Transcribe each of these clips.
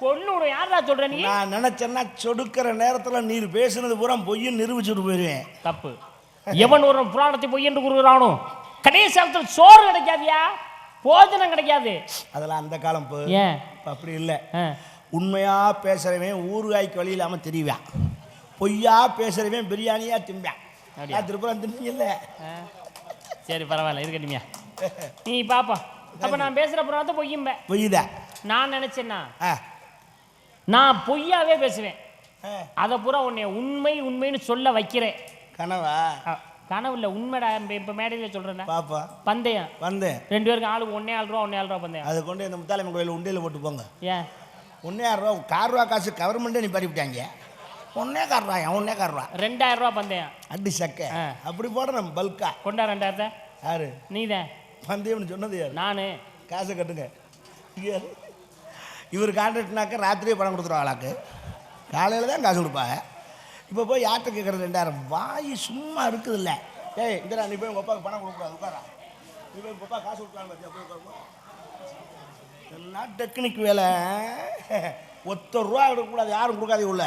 பொண்ணு யாரா சொல்ற நீ? நான் நினைச்சேன்னா சொடுக்கிற நேரத்துல நீர் பேசுனது பூரா பொய்யும் நிரூபிச்சுட்டு போயிருவேன். தப்பு. எவன் ஒரு புராணத்தை பொய் என்று கூறுகிறானோ? கடைசி நேரத்தில் சோறு கிடைக்காதியா? போஜனம் கிடைக்காது. அதெல்லாம் அந்த காலம் போ. ஏன்? அப்படி இல்லை. உண்மையா பேசுறவன் ஊறுகாய்க்கு வழி இல்லாம தெரிவான். பொய்யா பேசுறவன் பிரியாணியா திம்பான்? திருப்புறம் தின்னீங்கல்ல ஆ. சரி பரவாயில்ல இருக்கட்டுமியா நீ பாப்பா. அப்ப நான் பேசுற புராணத்தை பொய்யும்ப பொய்தா நான் நினைச்சேன்னா நான் பொய்யாவே பேசுவேன். அதை பூரா உன்னை உண்மை உண்மைன்னு சொல்ல வைக்கிறேன். கனவா? அ, கனவுல உண்மைடா. இப்ப- மேடையில சொல்றேன் பாப்பா. பந்தயம். வந்தேன் ரெண்டு பேருக்கு ஆளுக்கு ஒன்னே ஆள் ரூபா ஒன்னே ஆள் ரூபா பந்தயம். அதை கொண்டு இந்த முத்தாலம்மன் கோயில் உண்டியல போட்டு போங்க. ஏன்? ஒன்னே ரூபா கார் ரூபா காசு கவர்மெண்ட்டே நீ பறிவிட்டாங்க ஒன்னே கார் ரூபாயா ஒன்னே கார் ரூபா? ரெண்டாயிரம் ரூபா பந்தயம். அடி சக்க. அப்படி போடுறேன் பல்கா கொண்டா ரெண்டாயிரத்தை? யாரு? நீதான். பந்தயம்னு சொன்னது யாரு? நானு. காசை கட்டுங்க. யாரு? இவர் கான்ட்ராக்ட்னாக்க ராத்திரியே பணம் கொடுத்துருவாங்களாக்கு காலையில் தான் காசு கொடுப்பாங்க. இப்போ போய் யார்கிட்ட கேட்குறது ரெண்டாயிரம். வாய் சும்மா இருக்குது இல்லை ஏய் இந்த நீ போய் உங்கள் அப்பாவுக்கு பணம் கொடுக்கூடாது உட்காரா. நீ போய் உங்கள் அப்பா காசு கொடுக்கலாம் பார்த்தியா போய் எல்லாம் டெக்னிக் வேலை. ஒத்த ரூபா கொடுக்கக்கூடாது யாரும் கொடுக்காது உள்ள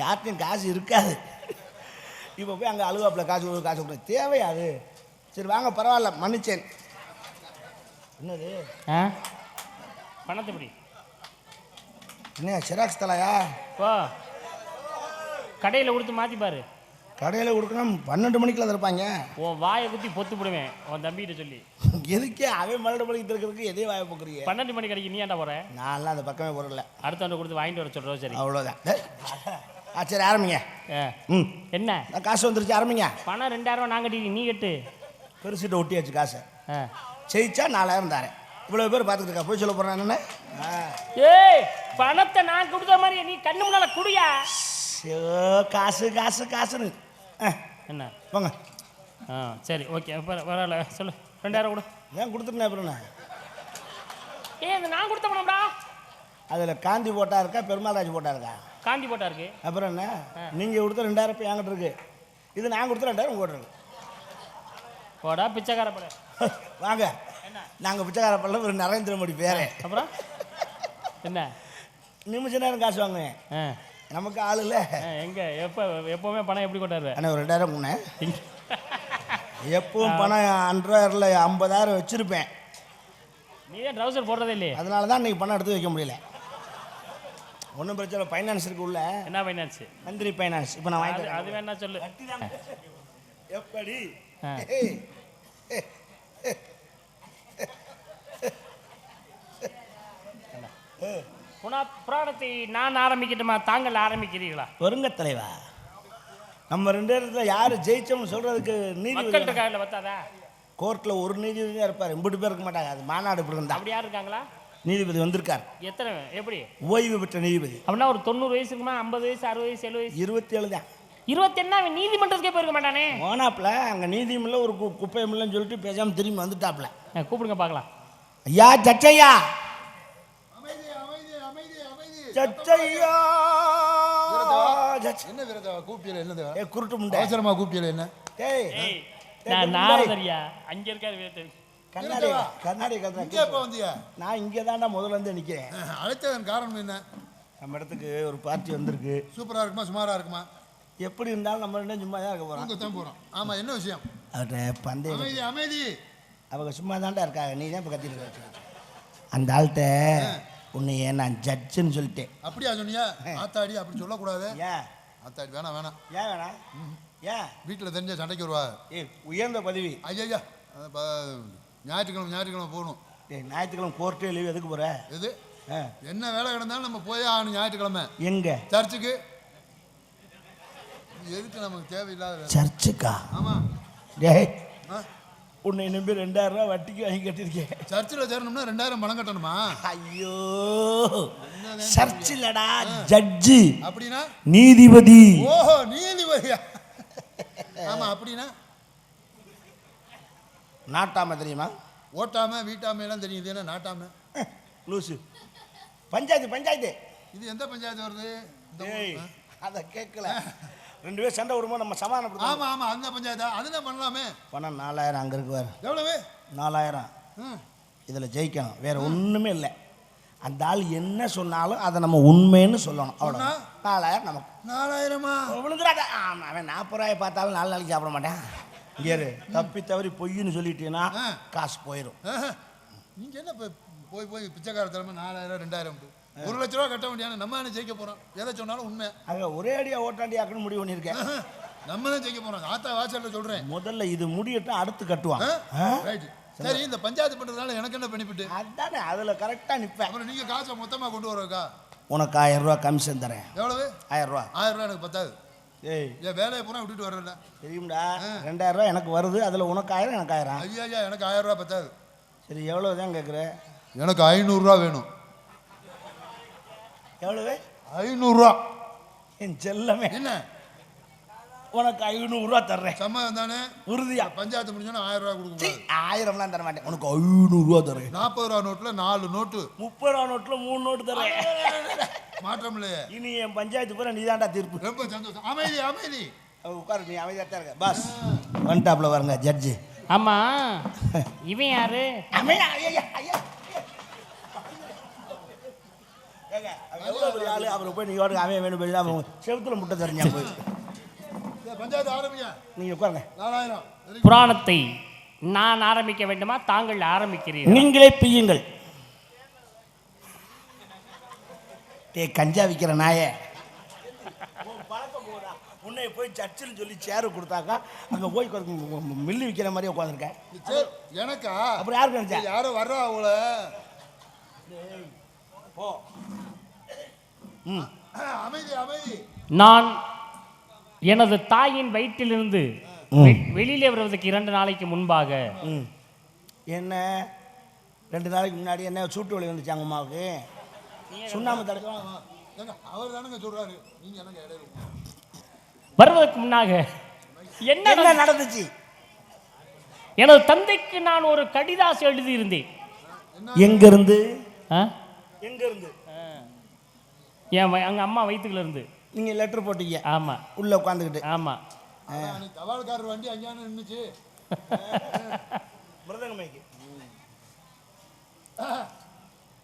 யார்கிட்டையும் காசு இருக்காது. இப்போ போய் அங்கே அழுவாப்பில் காசு கொடு காசு கொடுக்க தேவையாது சரி வாங்க பரவாயில்ல. மன்னிச்சேன். என்னது? ஆ? பணத்தை என்ன சிராக்ஸ் தலையா? போ கடையில் கொடுத்து மாற்றி பாரு. கடையில் கொடுக்கணும் பன்னெண்டு மணிக்குள்ள இருப்பாங்க உன் வாயை குத்தி பொத்து போடுவேன் உன் தம்பிகிட்ட சொல்லி. எதுக்கே அவன் பன்னெண்டு மணிக்கு இருக்கிறதுக்கு எதே வாய போக்குறீங்க? பன்னெண்டு மணி கடைக்கு நீ ஏன்டா போற? நான்லாம் அந்த பக்கமே போகிறல அடுத்தவன்ட்ட கொடுத்து வாங்கிட்டு வர சொல்கிறோம் சரி. அவ்வளோதான். ஆ சரி ஆரம்பிங்க. ம். என்ன? காசு வந்துருச்சு ஆரம்பிங்க. பணம் ரெண்டாயிரம் நான் கட்டி நீ கட்டு. பெருசிட்ட ஒட்டியாச்சு காசை. ஆ. ஜெயிச்சா நாலாயிரம் தாரேன். இவ்வளோ பேர் பார்த்துட்டு இருக்கா போய் சொல்ல போகிறேன் என்னென்ன? ஏய்! பணத்தை நான் கொடுத்த மாதிரி நீ கண்ணு முன்னால குடியா? ஷோ காசு காசு காசுன்னு. என்ன? போங்க ஆ சரி ஓகே பர- பரவாயில்ல சொல்லு. ரெண்டாயிரம் கொடு. ஏன் கொடுத்துட்டேன் அப்புறம் நான்? ஏய் இது நான் கொடுத்த பணம்டா. அதில் காந்தி போட்டா இருக்கா பெருமாள் ராஜ் போட்டா இருக்கா? காந்தி போட்டா இருக்கு. அப்புறம் என்ன? நீங்கள் கொடுத்த ரெண்டாயிரம் இப்போ என்கிட்ட இருக்கு. இது நான் கொடுத்த ரெண்டாயிரம் உங்கள்கிட்ட இருக்கு. போடா பிச்சைக்கார பட வாங்க. நாங்கள் பிச்சைக்கார பல்ல ஒரு நரேந்திர மோடி பேரே. அப்புறம்? என்ன? நிமிஷ நேரம் காசு வாங்குவேன். நமக்கு ஆள் இல்லை. எங்க? எப்போ எப்போவுமே பணம் எப்படி கொண்டாடுற அண்ணா ஒரு ரெண்டாயிரம் கொண்டேன் இங்க. எப்பவும் பணம் அன்றாயிரில் ஐம்பதாயிரம் வச்சுருப்பேன். நீ தான் ட்ரௌசர் போடுறதே இல்லையே? அதனால தான் இன்றைக்கி பணம் எடுத்து வைக்க முடியல. ஒன்றும் பிரச்சனை ஃபைனான்ஸ் இருக்கு உள்ள. என்ன ஃபைனான்ஸ் மந்திரி ஃபைனான்ஸ் இப்போ நான் வாங்கிட்டு அது வேணா சொல்லு. எப்படி ஆ. புனா புராணத்தை நான் ஆரம்பிக்கட்டுமா தாங்கள் ஆரம்பிக்கிறீர்களா? வருங்க தலைவா. நம்ம ரெண்டு இடத்துல யார் ஜெயிச்சோம்னு சொல்கிறதுக்கு மக்கள்கிட்ட காலில் பத்தாதா கோர்ட்டில் ஒரு நீதிபதி தான் இருப்பார். இம்பிட்டு பேர் இருக்க மாட்டாங்க. அது மாநாடு இப்படி இருந்தா. அப்படி யார் இருக்காங்களா? நீதிபதி வந்திருக்கார். எத்தனை எப்படி? ஓய்வு பெற்ற நீதிபதி. அப்படின்னா ஒரு தொண்ணூறு வயசு இருக்குமா? ஐம்பது வயசு அறுபது வயசு எழுபது வயசு? இருபத்தி ஏழு தான். இருபத்தென்னா அவன் நீதிமன்றத்துக்கே போயிருக்க மாட்டானே? போனாப்புல அங்கே நீதியும் இல்லை ஒரு கு- குப்பையும் இல்லைன்னு சொல்லிட்டு பேசாமல் திரும்பி வந்துட்டாப்புல. ஆ, கூப்பிடுங்க பார்க்கலாம். ஐயா ஜட்ஜையா ஜட்ஜ். என்ன விரத? கூப்பியல என்னது? ஏ குருட்டு முண்டை. அவசரமா கூப்பியல என்ன? நான். நாரதரியா. அங்க இருக்காரு வீட்டு கண்ணாடி கண்ணாடி இங்க எப்ப கதை வந்தியா? நான் இங்கே முதல்ல வந்து நிற்கிறேன் அழைத்ததன் காரணம் என்ன? நம்ம இடத்துக்கு ஒரு பார்ட்டி வந்திருக்கு. சூப்பரா இருக்குமா? சுமாரா இருக்குமா? எப்படி இருந்தாலும் நம்ம ரெண்டும் சும்மா தான் இருக்க போகிறோம் உங்க தான் போறோம். ஆமா என்ன விஷயம்? அவர்கிட்ட பந்தயம் அமைதி அமைதி. அவங்க சும்மா தாண்டா இருக்காங்க. நீ தான் இப்போ கத்திட்டு இருக்க. அந்த ஆள்கிட்ட உன்னைய நான் ஜட்ஜுன்னு சொல்லிட்டேன். அப்படியா சொன்னியா? ஆத்தாடி அப்படி சொல்லக்கூடாது. ஏன் ஆத்தாடி வேணாம் வேணாம். ஏன் வேணாம் ஏன் வீட்டில் தெரிஞ்ச சண்டைக்கு வருவா ஏய் உயர்ந்த பதவி. ஐயா ஞாயிற்றுக்கிழமை ஞாயிற்றுக்கிழமை போகணும். ஏய் ஞாயிற்றுக்கிழமை கோர்ட்டே லீவ் எதுக்கு போகிற எது? என்ன வேலை கிடந்தாலும் நம்ம போயே ஆகணும் ஞாயிற்றுக்கிழமை. எங்கே? சர்ச்சுக்கு. எதுக்கு நமக்கு தேவையில்லாத சர்ச்சுக்கா? ஆமா. டேய். ஆ. உன்னை நம்பி ரெண்டாயிரம் ரூபா வட்டிக்கு வாங்கி கட்டியிருக்கேன். சர்ச்சில் சேரணும்னா ரெண்டாயிரம் பணம் கட்டணுமா? ஐயோ. சர்ச்சில்லடா ஜட்ஜு. அப்படின்னா? நீதிபதி. ஓஹோ நீதிபதியா? ஆமா அப்படின்னா? நாட்டாம தெரியுமா? ஓட்டாம வீட்டாம எல்லாம் தெரியும். இது என்ன நாட்டாம? லூசு. பஞ்சாயத்து பஞ்சாயத்து. இது எந்த பஞ்சாயத்து வருது? அதை கேட்கல. ரெண்டு பேரும் சண்டை விடும்போது நம்ம சமாதானப்படுத்தோம் ஆமா ஆமா அந்த பஞ்சாயத்தா? அதுதான் பண்ணலாமே? பணம் நாலாயிரம் அங்கே இருக்குவார் எவ்வளவு? நாலாயிரம். இதில் ஜெயிக்கணும். வேற ஒன்றுமே இல்லை. அந்த ஆள் என்ன சொன்னாலும் அதை நம்ம உண்மைன்னு சொல்லணும். அவ்வளோ? நாலாயிரம் நமக்கு. நாலாயிரமா? விழுந்துடாத. அவன் நாற்பது ரூபாய் பார்த்தாலும் நாலு நாளைக்கு சாப்பிட மாட்டேன். இங்கே இரு. தப்பி தவறி பொய்ன்னு சொல்லிட்டீங்கன்னா. காசு போயிடும் ஆஹா. நீங்க என்ன போய் போய் பிச்சைக்கார தலைமை நாலாயிரம் ரெண்டாயிரம் ஒரு லட்ச ரூபா கட்ட வேண்டியான நம்ம என்ன ஜெயிக்க போறோம். எதை சொன்னாலும் உண்மை. அங்கே ஒரே அடியாக ஓட்டாண்டி ஆக்கணும் முடிவு பண்ணியிருக்கேன். நம்ம தான் ஜெயிக்க போறோம். ஆத்தா வாசல்ல சொல்றேன். முதல்ல இது முடியட்டும் அடுத்து கட்டுவான். ஆ? ரைட் சரி இந்த பஞ்சாயத்து பண்றதுனால எனக்கு என்ன பெனிஃபிட் அதானே அதில் கரெக்டாக நிற்பேன் அப்புறம் நீங்க காசை மொத்தமா கொண்டு வரக்கா உனக்கு ஆயிரம் ரூபா கமிஷன் தரேன். எவ்வளவு? ஆயிரம் ரூபா. ஆயிரம் ரூபாய் எனக்கு பத்தாது. ஏய். என் வேலையை பூரா விட்டுட்டு வரல தெரியும்டா ரெண்டாயிரம் ரூபா எனக்கு வருது அதில் உனக்கு ஆயிரம் எனக்கு ஆயிரம். ஐயா ஐயா எனக்கு ஆயிரம் ரூபாய் பத்தாது. சரி எவ்வளோ தான் கேட்குற எனக்கு ஐநூறுரூவா வேணும். எவ்வளவு? ஐநூறுரூவா. என் செல்லமே. என்ன? உனக்கு ஐநூறுரூவா தர்றேன். சம்மதம் தானே? உறுதியா? பஞ்சாயத்து முடிஞ்சோன்னா ஆயிரம் ரூபாய் கொடுக்க சீ, கூடாது ஆயிரம்லாம் தர மாட்டேன். உனக்கு ஐநூறுரூவா தரேன் நாற்பது ரூபா நோட்டுல நாலு நோட்டு. முப்பது ரூபா நோட்டில் மூணு நோட்டு தரேன் மாற்றம் இல்லையே. இனி என் பஞ்சாயத்து பூரா நீதான்டா தீர்ப்பு. ரொம்ப சந்தோஷம். அமைதி அமைதி. உட்காரு நீ அமைதியாக தான் இருக்க. பாஸ் ஒன் டாப்ல வருங்க ஜட்ஜு ஆமா. இவன் யாரு? ஐயா ஐயா. பெரிய ஆளு அவரை போய் நீ வாட்டுக்கு அவன் வேணும் போய் அவன் செவுத்துல முட்டை தரீங்க போய். பஞ்சாயத்து ஆரம்பிங்க. நீங்க உட்காருங்க. நாலாயிரம். புராணத்தை நான் ஆரம்பிக்க வேண்டுமா? தாங்கள் ஆரம்பிக்கிறீர்கள்? நீங்களே பிய்யுங்கள் டே கஞ்சா விற்கிற நாயே. உன்னை போய் சர்ச்சில் சொல்லி சேரு கொடுத்தாக்கா அங்கே போய் மில்லு விற்கிற மாதிரி உட்காந்துருக்கேன். எனக்கா? அப்புறம் யாருக்கு நினைச்சா யாரோ வர்றா அவங்கள போ. நான் எனது தாயின் வயிற்றிலிருந்து வெளியிலே வருவதற்கு இரண்டு நாளைக்கு முன்பாக ம். என்ன? ரெண்டு நாளைக்கு முன்னாடி என்ன சூட்டு வலி வந்துச்சாங்க அம்மாவுக்கு? சுண்ணாம்பு தடுக்கலாம் ஏங்க அவர் தானுங்க சொல்றாரு. நீங்க வருவதற்கு முன்னாக என்ன? நடந்துச்சு? எனது தந்தைக்கு நான் ஒரு கடிதாசு எழுதியிருந்தேன். எங்க இருந்து ஆ? எங்க இருந்து என் எங்க அம்மா வயிற்றுக்குள்ள இருந்து. நீங்க லெட்டர் போட்டீங்க. ஆமா. உள்ள உட்காந்துக்கிட்டு ஆமா. அதான் அன்னைக்கு தபால்காரர் வண்டி அங்கேயானு நின்றுச்சு மிருதங்கமைக்கு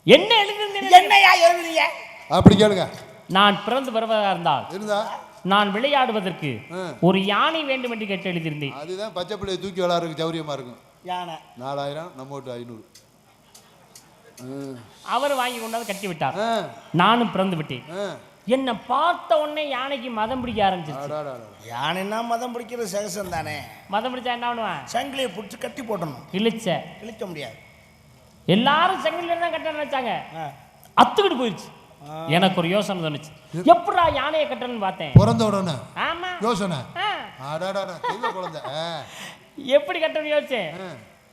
என்ன எழுதியிருந்தேன் என்னையா எழுதுறீங்க அப்படி கேளுங்க. நான் பிறந்து வருவதாக இருந்தால் இருந்தா? நான் விளையாடுவதற்கு ஆ. ஒரு யானை வேண்டும் என்று கேட்டு எழுதியிருந்தேன். அதுதான் பச்சை பிள்ளையை தூக்கி விளாட்றதுக்கு சௌரியமா இருக்கும். யானை. நாலாயிரம் நம்ம ஐநூறு. அவர் வாங்கி கொண்டாந்து கட்டி விட்டார். நானும் பிறந்து விட்டேன். என்னை பார்த்த உடனே யானைக்கு மதம் பிடிக்க ஆரம்பிச்சிருச்சு. யானைன்னா மதம் பிடிக்கிற சகசம் தானே? மதம் பிடிச்சா என்ன பண்ணுவான்? சங்கிலியை பிடிச்சி கட்டி போட்டணும். இழிச்ச. கிழிக்க முடியாது. எல்லாரும் செங்கல்ல தான் கட்ட நினைச்சாங்க. அத்துக்கிட்டு போயிடுச்சு எனக்கு ஒரு யோசனை தோணுச்சு. எப்படா யானையை கட்டணும்னு பார்த்தேன். பிறந்த உடனே? ஆமா. யோசனை? குழந்தை. எப்படி கட்டணும்னு யோசிச்சேன்.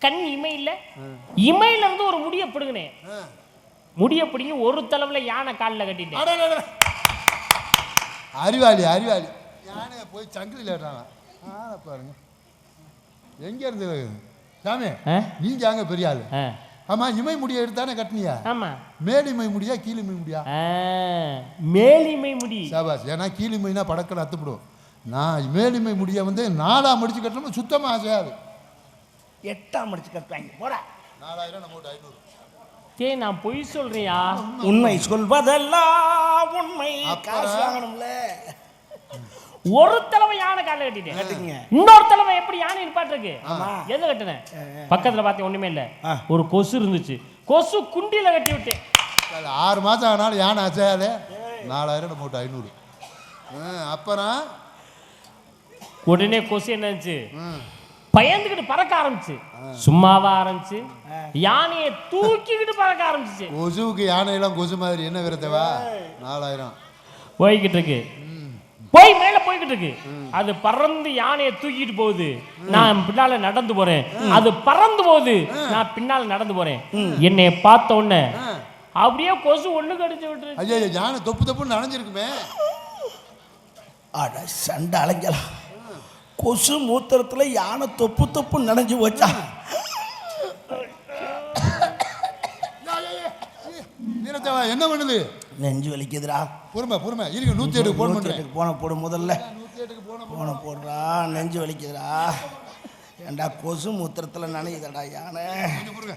கண் இமை இல்ல. இமையில இருந்து ஒரு முடிய பிடுங்கினேன் ஆ. முடிய பிடிங்கி ஒரு தளவுல யானை காலில் கட்டிட்டேன். அறிவாளி அறிவாளி. யானையை போய் சங்கிலியில் ஏட்டாங்க ஆ பாருங்க. எங்க இருந்து சாமி? நீங்க அங்க பெரிய ஆளு. ஆமா இமை முடிய எடுத்தானே கட்டினியா? ஆமா. மேலிமை முடியா கீழிமை முடியா. மேலிமை முடி. சாபாஸ் ஏன்னா கீழிமைனா படக்கல அத்துப்படும். நான் மேலிமை முடிய வந்து நாலா முடிச்சு கட்டணும் சுத்தமா ஆசையாது எட்டாம் முடிச்சு கட்டுவாங்க போடா. நாலாயிரம் நம்ம ஐநூறு. நான் பொய் சொல்றியா? உண்மை சொல்வதெல்லாம் உண்மை? காசு வாங்கணும்ல. ஒரு தடவை யானை காலில் கட்டிட்டேன். இன்னொரு தடவை எப்படி யானை நிப்பாட்டிருக்கு. எதை கட்டினேன் பக்கத்துல பார்த்தேன் ஒண்ணுமே இல்ல. ஒரு கொசு இருந்துச்சு. கொசு குண்டில கட்டி விட்டேன். அது ஆறு மாதம் ஆனாலும் யானை அசையாதே. நாலாயிரம் நம்ம ஐநூறு. ஆ, அப்புறம் உடனே கொசு என்னச்சு ம், பயந்துக்கிட்டு பறக்க ஆரம்பிச்சு. சும்மாவா ஆரம்பிச்சு. யானையை தூக்கிக்கிட்டு பறக்க ஆரம்பிச்சு. கொசுவுக்கு யானையெல்லாம் கொசு மாதிரி என்ன விரத்தவா நாலாயிரம். போய்கிட்டு இருக்கு. போய் மேல போய்கிட்டு இருக்கு. அது பறந்து யானையை தூக்கிட்டு போகுது. நான் பின்னால நடந்து போறேன். அது பறந்து போகுது. நான் பின்னால நடந்து போறேன். என்னை பார்த்த உடனே. அப்படியே கொசு ஒண்ணு கடிச்சு விட்டுரு ஐயா ஐயா, யானை தொப்பு தொப்புன்னு நனைஞ்சிருக்குமே. அட சண்டை அலைஞ்சலாம். கொசு மூத்திரத்துல யானை தொப்பு தொப்பு நனைஞ்சு போச்சா? என்ன பண்ணுது? நெஞ்சு வலிக்குதுடா. பொறுமை பொறுமை. இருங்க நூற்றி எட்டுக்கு பண்ணுறேன் எட்டுக்கு போன போடு முதல்ல. நூற்றி எட்டுக்கு போன போன போடுறா நெஞ்சு வலிக்குதுடா. ஏண்டா கொசு மூத்திரத்துல நனையுதடா யானை? கொஞ்சம் பொறுங்க.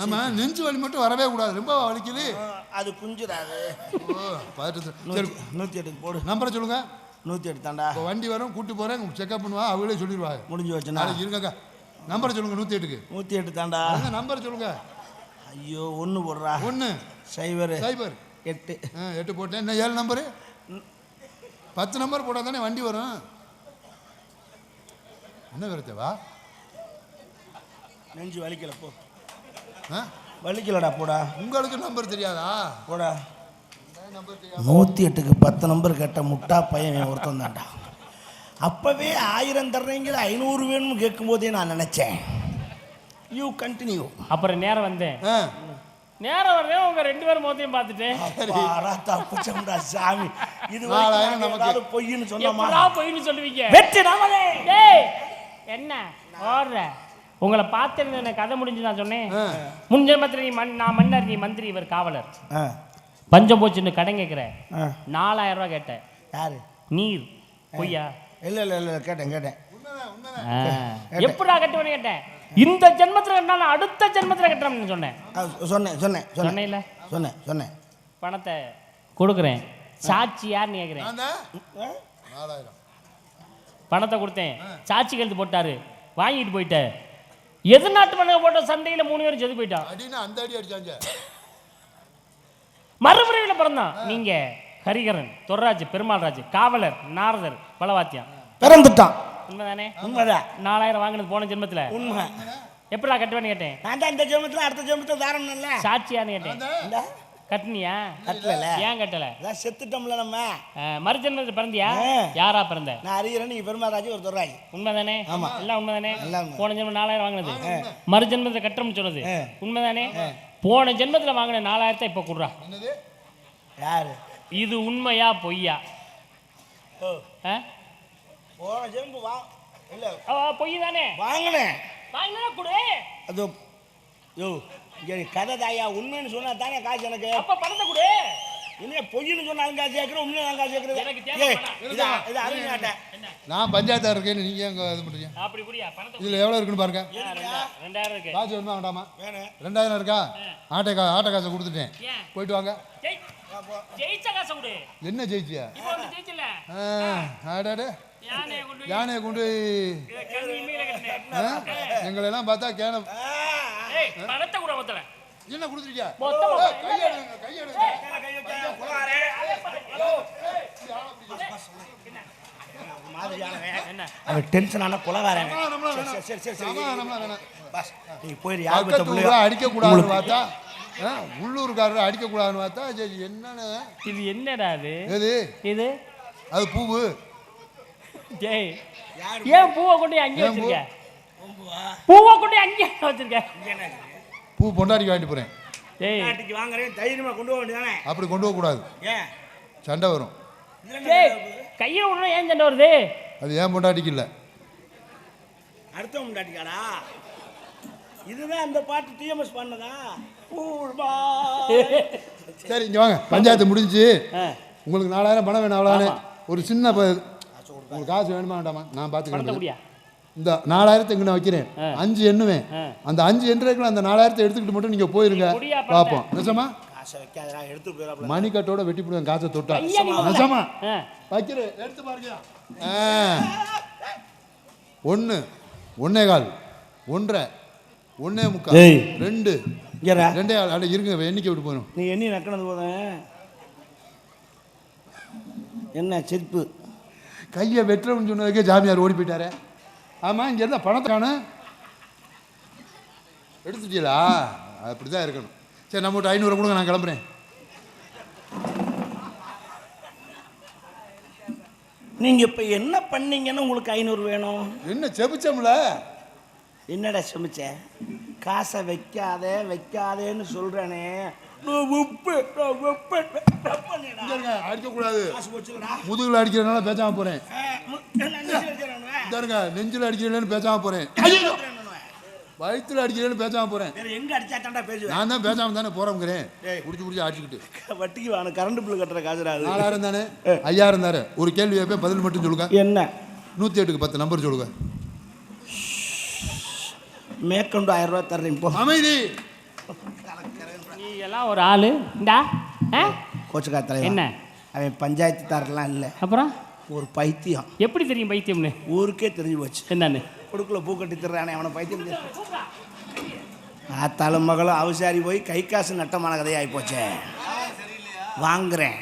ஆமா நெஞ்சு வலி மட்டும் வரவே கூடாது. ரொம்ப வலிக்குது. அது குஞ்சுடாது நூற்றி எட்டுக்கு போடு. நம்பரை சொல்லுங்க. நூற்றி எட்டு தாண்டா இப்போ வண்டி வரும் கூட்டி போறேன் செக்அப் பண்ணுவா அவங்களே சொல்லிடுவாங்க. முடிஞ்சு வச்சுனா நாளைக்கு இருங்கக்கா. நம்பரை சொல்லுங்க நூற்றி எட்டுக்கு. நூற்றி எட்டு தாண்டா நம்பரை சொல்லுங்க. ஐயோ ஒன்று போடுறா. ஒன்று சைபர். சைபர். எட்டு. ஆ எட்டு போட்டேன். என்ன ஏழு நம்பரு? பத்து நம்பர் போட்டால் தானே வண்டி வரும். என்ன விரத்தவா நெஞ்சு வலிக்கல போ. ஆ? வலிக்கலடா போடா. உங்களுக்கு நம்பர் தெரியாதா? போடா. நூற்றி எட்டுக்கு பத்து நம்பர் கேட்ட முட்டா பையன் ஒருத்தன் தான்டா. அப்போவே ஆயிரம் தர்றீங்கிற ஐநூறு வேணும்னு கேட்கும்போதே நான் நினச்சேன். யூ கண்டினியூ அப்புறம் நேரம் வந்தேன். நேரம் வரேன் உங்க ரெண்டு பேரும் மொத்தையும் பார்த்துட்டு பாரா தப்பிச்சோம்டா சாமி. இது நமக்கு. ஏதாவது பொய்ன்னு சொன்னோமா? எப்படா போயின்னு சொல்லுவீங்க? வெற்றி நாமளே. டேய் என்ன? ஓடுற. உங்களை பார்த்திருந்த எனக்கு கதை முடிஞ்சு நான் சொன்னேன். முன் ஜென்மத்தில் நீ மன் நான் மன்னர் நீ மந்திரி இவர் காவலர். பஞ்சம் போச்சுன்னு கடன் கேட்குற ஆ. நாலாயிரம் ரூபாய் கேட்டேன். யாரு? நீர். பொய்யா? இல்லை இல்லை இல்லை கேட்டேன் கேட்டேன். எப்படா கட்டுவேன்னு கேட்டேன்? இந்த ஜென்மத்தில் கட்டினாலும் அடுத்த ஜென்மத்தில் கட்டுறோம்னு சொன்னேன். சொன்னேன் சொன்னேன் சொன்னேன். சொன்னேன் சொன்னேன். பணத்தை கொடுக்குறேன். சாட்சி யாருன்னு கேட்குறேன். பணத்தை கொடுத்தேன். சாட்சி கழுத்து போட்டாரு. வாங்கிட்டு போயிட்டேன். எது நாட்டு பண்ணுங்க போட்ட சண்டையில் மூணு பேரும் செது போயிட்டான் அடினா அந்த அடி அடிச்சாங்க. மறுபிறவியில் பிறந்தான் நீங்க ஹரிகரன் தொர்ராஜ் பெருமாள்ராஜ் காவலர் நாரதர் பலவாத்தியம் பிறந்துட்டான். உண்மைதானே? உண்மைதான். நாலாயிரம் வாங்கினது போன ஜென்மத்துல? உண்மை. எப்படா கட்டுவேன்னு கேட்டேன்? நான் தான் இந்த ஜென்மத்தில் அடுத்த ஜென்மத்தில் தாரம் இல்லை. சாட்சியான்னு கேட்டேன். கட்டுனியா? கட்டல ஏன் கட்டல? அதான் செத்துட்டோம்ல நம்ம. மறுஜென்மத்தில் பிறந்தியா. யாரா பிறந்த? நான் அறிகிறேன் நீங்க பெருமாராஜ் ஒரு துறாஜ் உண்மைதானே? ஆமா. எல்லாம் உண்மைதானே. போன ஜென்மம் நாலாயிரம் வாங்கினது. மறுஜென்மத்தில் கட்டுறோம்னு சொன்னது. உண்மைதானே? போன ஜென்மத்தில் வாங்கின நாலாயிரத்தை இப்போ கொடுறா. யாரு? இது உண்மையா பொய்யா? போன ஜென்மம் வா இல்லை. ஆ, பொய் தானே? வாங்கினேன். வாங்கினா கொடு. அது யோ கதை தாயா உண்மைன்னு சொன்னா தானே காசு எனக்கு? அப்ப பணத்தை கொடு. என்ன பொய்ன்னு சொன்னாலும் காசு கேட்குறேன் உண்மையை நான் காசு எனக்கு கேட்குறேன் நான் பஞ்சாயத்தா இருக்கேன்னு நீங்க எங்க இது பண்றீங்க? அப்படி. இதுல எவ்வளவு இருக்குன்னு பாருங்க. ஆ, ரெண்டா- ரெண்டாயிரம் இருக்கு. காசு வேணுமா வேண்டாமா? ரெண்டாயிரம் இருக்கா? ஆட்டோ கா ஆட்டோ காசை கொடுத்துட்டேன். போயிட்டு வாங்க. ஜெயி- ஜெயிச்ச காசை கொடு. என்ன ஜெயிச்சியா? இப்போ வந்து ஜெயிச்சல ஆ, அடாடே யானையை கொண்டு எங்களை எல்லாம் பார்த்தா கேன ஏய், பணத்தை கூட மொத்தல என்ன கொடுத்துருக்கியா? மொத்தமா யார் பத்த பக்கத்து ஊரை பிள்ளையோ அடிக்கக்கூடாதுன்னு பார்த்தா ஆ, உள்ளூர்காரரை அடிக்கக்கூடாதுன்னு பார்த்தா சரி என்னன்னு இது என்னடா இது எது? இது? அது பூவு. ஜெய்? ஏன் பூவை கொண்டு பூ? வச்சிருக்க? பூவை? கொண்டு போய் அங்கேயே வச்சிருக்க? பூ பொண்டாடிக்கு வாங்கிட்டு போறேன். ஏய் நாட்டுக்கு வாங்குறேன் தைரியமா கொண்டு போக வேண்டியதானே அப்படி கொண்டு போகக்கூடாது ஏன்? சண்டை வரும். கையை விடணும் ஏன் சண்டை வருது? அது ஏன் பொண்டாட்டிக்கு இல்லை? அடுத்த முண்டாட்டிக்காடா இதுதான் அந்த பாட்டு டிஎம்எஸ் பண்ணதா? சரி இங்கே வாங்க. பஞ்சாயத்து முடிஞ்சு ஆ, உங்களுக்கு நாலாயிரம் பணம் வேணும் அவ்வளோதானே. ஒரு சின்ன உங்களுக்கு காசு வேணுமா வேண்டாமா? நான் பார்த்துக்கிறேன் இந்த நாலாயிரத்தை இங்கே நான் வைக்கிறேன். அஞ்சு எண்ணுவேன். அந்த அஞ்சு எண்ணுறதுக்குள்ள அந்த நாலாயிரத்தை எடுத்துக்கிட்டு மட்டும் நீங்கள் போயிருங்க? பார்ப்போம். நிஜமா? மணிக்கட்டோட வெட்டி போடுவேன் காசை தொட்டா. நிஜமா? வைக்கிறேன். எடுத்து பாருங்க. ஒன்று ஒன்னே கால் ஒன்றரை ஒன்னே முக்கால். ரெண்டு. இங்கே ரெண்டே கால். அட இருங்க எண்ணிக்கை விட்டு போயிடும். நீ எண்ணி நக்கினது போதும் என்ன செருப்பு? கையை வெட்டுறோம்னு சொன்னதுக்கே ஜாமியார் ஓடி போயிட்டாரே. ஆமாம் இங்கே இருந்தால் பணத்தை காணும் எடுத்துட்டீங்களா? அப்படி தான் இருக்கணும். சரி நம்மகிட்ட ஐநூறு கொடுங்க நான் கிளம்புறேன். நீங்க இப்ப என்ன பண்ணீங்கன்னு உங்களுக்கு ஐநூறு வேணும்? என்ன செபிச்சோம்ல? என்னடா சமைச்ச காசை வைக்காத வைக்காதேன்னு இருங்க அடிக்கக்கூடாது. முதுகில் அடிக்கிறதுனால பேசாமல் போகிறேன் ஆ, மு- நான் நெஞ்சில இருங்க அடிக்கிறேன்னு போகிறேன் வச்சிடறேனுவே. வயிற்றுல அடிக்கிறேன்னு பேசாமல் போகிறேன் வேற எங்க அடிச்சா தாண்டா பேசுவேன் நான் தான் பேசாமல் தானே போகிறோங்கிறேன் டேய். குடிச்சு குடிச்சு அடிச்சுக்கிட்டு. வட்டிக்கு வாங்க கரண்ட் பில் கட்டுற காசுடா அது. நாலாயிரம் தானே? ஐயாயிரம் தானே? ஒரு கேள்வி பதில் மட்டும் சொல்லுங்க. என்ன? நூற்றி எட்டுக்கு பத்து நம்பர் சொல்லுங்க. மேற்கொண்டு ஆயிரம் ரூபாய் தர்றேன் போ. அமைதி. எல்லாம் ஒரு ஆளு. இந்தா ஆ? கோச்சுக்கா தலைவன் என்ன? அவன் பஞ்சாயத்து தாரெல்லாம் இல்லை. அப்புறம்? ஒரு பைத்தியம். எப்படி தெரியும் பைத்தியம்னு? ஊருக்கே தெரிஞ்சு போச்சு. என்னன்னு? கொடுக்குல பூ கட்டி தர்றானே அவனை பைத்தியம் ஆத்தாலும் மகளும் அவசாரி போய் கை காசு நட்டமான கதையாகி போச்சே. வாங்குறேன்.